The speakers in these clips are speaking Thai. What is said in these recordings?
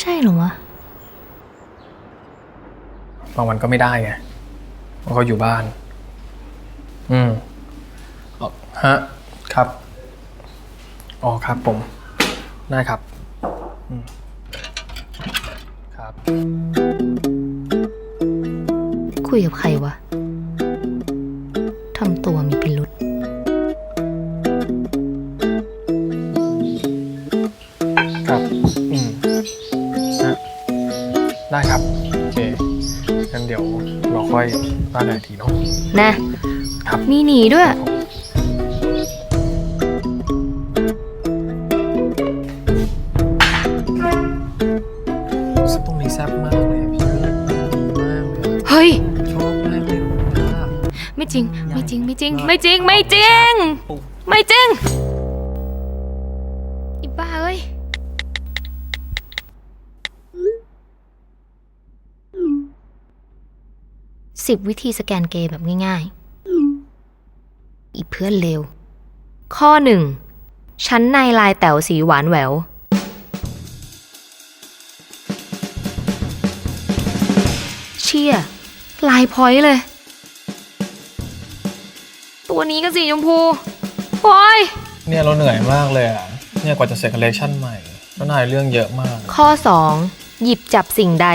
ใช่เหรอวะ บางวันก็ไม่ได้ไงเพราะเขาอยู่บ้าน อืมอ๋อฮะ ครับ อ๋อครับผม ได้ครับ อืม ครับ คุยกับใครวะ เดี๋ยวเราค่อยว่ากันอีกทีเนาะ นะ ครับ มีหนีด้วยสตรงนี้แซ่บมากเลยพี่เลิศดีมากเลยเฮ้ย ชอบมากเลยค่ะ ไม่จริง ไม่จริง ไม่จริง ไม่จริง ไม่จริง ไม่จริง 10 วิธีสแกนเกย์แบบง่ายๆ อีเพื่อนเลว ข้อ 1 ชั้นในลายแต๋วสีหวานแหวว เชี่ย ลายพอยเลย ตัวนี้ก็สีชมพูพอยเนี่ยเราเหนื่อยมากเลยอะ เนี่ยกว่าจะเสร็จคอลเลคชั่นใหม่แล้วนายเรื่องเยอะมาก ข้อ 2 หยิบจับสิ่งใด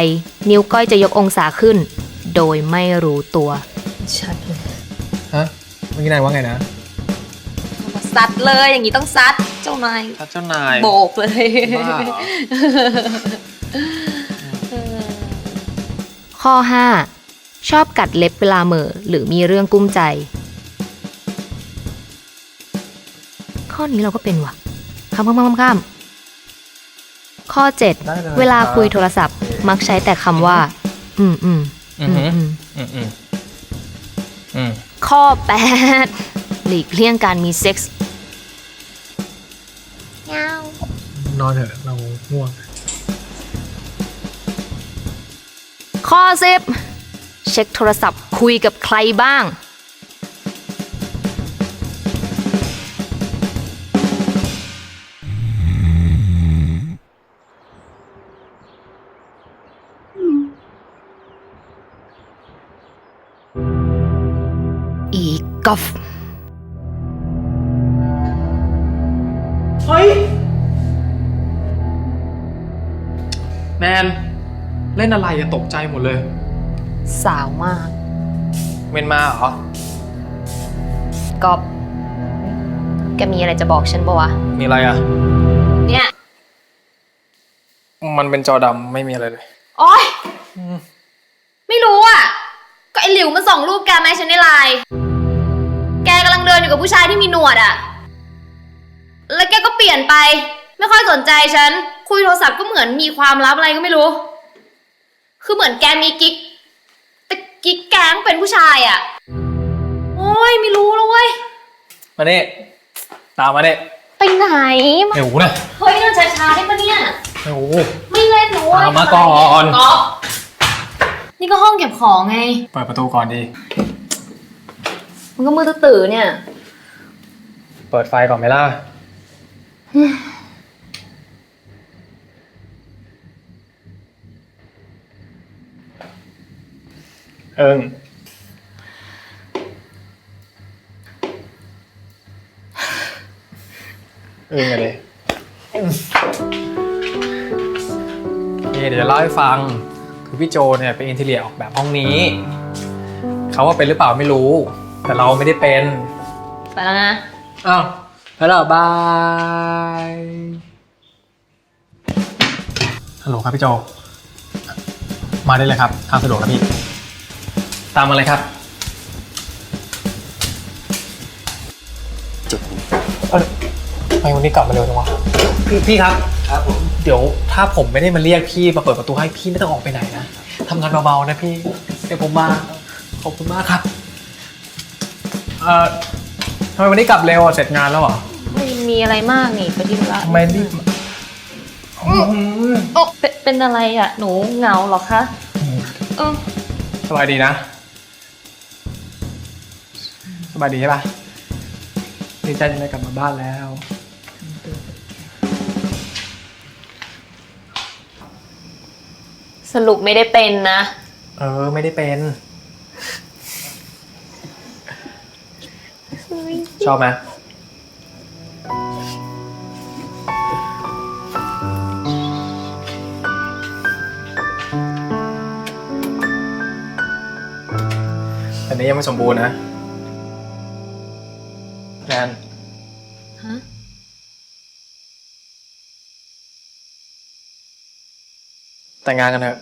นิ้วก้อยจะยกองศาขึ้น โดยไม่รู้ตัว ชัดเลยฮะเมื่อกี้นายว่าไงนะมาซัดเลยอย่างนี้ต้องซัดเจ้านายถ้าเจ้านายโบกเลยบ้าเหรอข้อ 5. ชอบกัดเล็บเวลาเหม่อหรือมีเรื่องกุ้มใจ ข้อนี้เราก็เป็นว่ะข้ามข้ามข้ามข้ามข้อ ได้เลย 7 เวลาคุยโทรศัพท์มักใช้แต่คำว่า อืมอืม อือือมหืออืมอืมอืมอืมข้อ 8 หลีกเลี่ยงการมีเซ็กส์นอนเถอะเราง่วง ข้อ 10 เช็คโทรศัพท์คุยกับใครบ้าง กอฟเฮ้ย แนน เล่นอะไรอะตกใจหมดเลย สาวมาก เมนมาเหรอ กอบแกมีอะไรจะบอกฉันปะวะ มีอะไรอะเนี่ย มันเป็นจอดำไม่มีอะไรเลย โอ๊ย ไม่รู้อะ ก็ไอหลิวมันส่งรูปแกมาให้ฉันในไลน์ แกกำลังเดินอยู่กับผู้ชายที่มีหนวดอะแล้วแกก็เปลี่ยนไป ไม่ค่อยสนใจฉัน คุยโทรศัพท์ก็เหมือนมีความลับอะไรก็ไม่รู้ คือเหมือนแกมีกิ๊ก แต่กิ๊กแกงเป็นผู้ชายอะโอ้ยไม่รู้แล้วเว้ย มาเนี่ตามมาเนี่ยไปไหนเดี๋ยวนะเฮ้ยเดินช้าๆได้ปะเนี่ยเดี๋ยวไม่เล่นหนูเว้ยตามมาก่อนก๊อฟนี่ก็ห้องเก็บของไง เปิดประตูก่อนดี มันก็มือตื่นเนี่ย เปิดไฟก่อนไหมล่ะ เอิงเอิงอะไรนี่เดี๋ยวจะเล่าให้ฟัง คือพี่โจเนี่ยเป็นอินเทเลียออกแบบห้องนี้ เขาว่าเป็นหรือเปล่าไม่รู้ แต่เราไม่ได้เป็นไปแล้วนะ อ้าวแล้วเหรอบายฮัลโหลครับพี่โจ มาได้เลยครับทางสะดวกนะพี่ ตามมาเลยครับเอ้ยทำไมวันนี้กลับมาเร็วจังวะพี่พี่ครับ ครับผม เดี๋ยวถ้าผมไม่ได้มาเรียกพี่มาเปิดประตูให้พี่ไม่ต้องออกไปไหนนะทำงานเบาๆนะพี่ เดี๋ยวผมมา ขอบคุณมากครับ เอ่อทำไมวันนี้กลับเร็วอะเสร็จงานแล้วเหรอ ไม่มีอะไรมากนี่ไปที่ละทำไมรีบมาโอ้เป็นเป็นอะไรอะ หนูเหงาเหรอคะเออสบายดีนะ สบายดีใช่ปะดีใจจะได้กลับมาบ้านแล้ว สรุปไม่ได้เป็นนะ เออ ไม่ได้เป็น ชอบไหมอันนี้ยังไม่สมบูรณ์นะแนนฮะแต่งงานกันเถอะ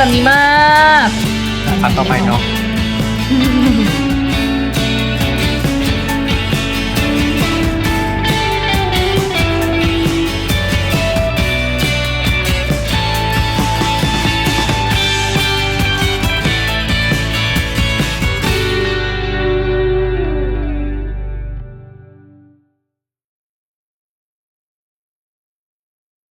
แบบนี้มาก อันต่อไปเนาะ